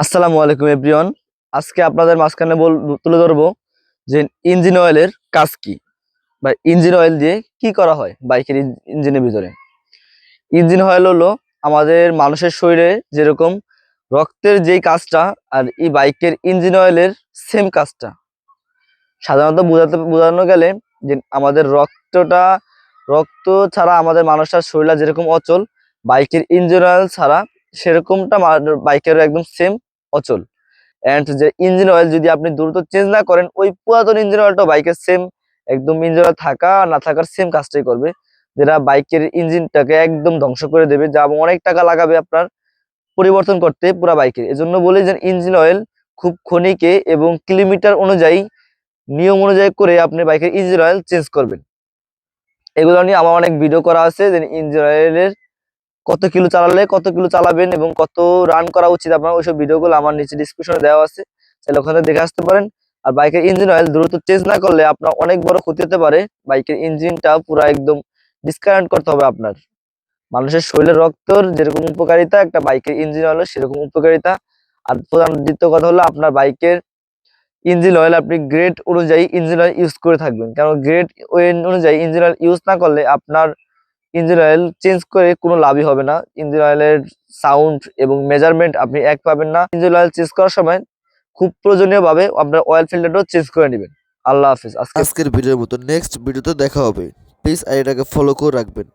আসসালামু আলাইকুম, এভরিওয়ান। আজকে আপনাদের মাঝখানে বল তুলে ধরবো যে ইঞ্জিন অয়েলের কাজ কি। বা ইঞ্জিন অয়েল দিয়ে কি করা হয় বাইকের ইঞ্জিনের ভিতরে। ইঞ্জিন অয়েল হলো আমাদের মানুষের শরীরে যেরকম রক্তের যেই কাজটা আর এই বাইকের ইঞ্জিন অয়েলের সেম কাজটা। সাধারণত বোঝাতে বোঝানো গেলে যে আমাদের রক্তটা রক্ত ছাড়া আমাদের মানুষের শরীরে যেরকম অচল, বাইকের ইঞ্জিন অয়েল ছাড়া সেরকমটা বাইকেরও একদম সেম। অচল। অ্যান্ড যে ইঞ্জিন অয়েল যদি আপনি দ্রুত চেঞ্জ না করেন, ওই পুরাতন ইঞ্জিন অয়েলটা বাইকের সেম একদম ইঞ্জিন অয়েল থাকা, না থাকার সেম কাজটাই করবে। যেটা বাইকের ইঞ্জিনটাকে একদম ধ্বংস করে দেবে, যা অনেক টাকা লাগাবে আপনার পরিবর্তন করতে পুরা বাইকের এজন্য বলি যে ইঞ্জিন অয়েল খুব ক্ষণিকে এবং কিলোমিটার অনুযায়ী, নিয়ম অনুযায়ী করে আপনি বাইকের ইঞ্জিন অয়েল চেঞ্জ করবেন। এগুলো নিয়ে আমার অনেক ভিডিও করা আছে যে ইঞ্জিন অয়েলের কত কিলো চালালে কত কিলো চালাবেন এবং কত রান করা উচিত আপনার ওইসব ভিডিওগুলো আমার নিচে ডিসক্রিপশনে দেওয়া আছে। তাহলে ওখানে দেখে আসতে পারেন। আর বাইকের ইঞ্জিন অয়েল দ্রুত চেঞ্জ না করলে আপনার অনেক বড় ক্ষতি হতে পারে। বাইকের ইঞ্জিনটা পুরো একদম ডিসকানেক্ট করতে হবে আপনার। মানুষের শরীরের রক্তর যেরকম উপকারিতা, একটা বাইকের ইঞ্জিন অয়েল সেরকম উপকারিতা। আর প্রধান দ্বিতীয় কথা হলো আপনার বাইকের ইঞ্জিন অয়েল আপনি গ্রেড অনুযায়ী ইঞ্জিন অয়েল ইউজ করে থাকবেন। কারণ গ্রেড অনুযায়ী ইঞ্জিন অয়েল ইউজ না করলে আপনার ইঞ্জিন অয়েল চেঞ্জ করে কোনো লাভই হবে না। ইঞ্জিন অয়েলের সাউন্ড এবং মেজারমেন্ট আপনি এক পাবেন না। ইঞ্জিন অয়েল চেঞ্জ করার সময় খুব প্রয়োজনীয়ভাবে আপনার অয়েল ফিল্টারটাও চেঞ্জ করে নেবেন। আল্লাহ হাফিজ। আজকে আজকের ভিডিওর মতো নেক্সট ভিডিওতে দেখা হবে। প্লিজ আইডিটাকে ফলো করে রাখবেন।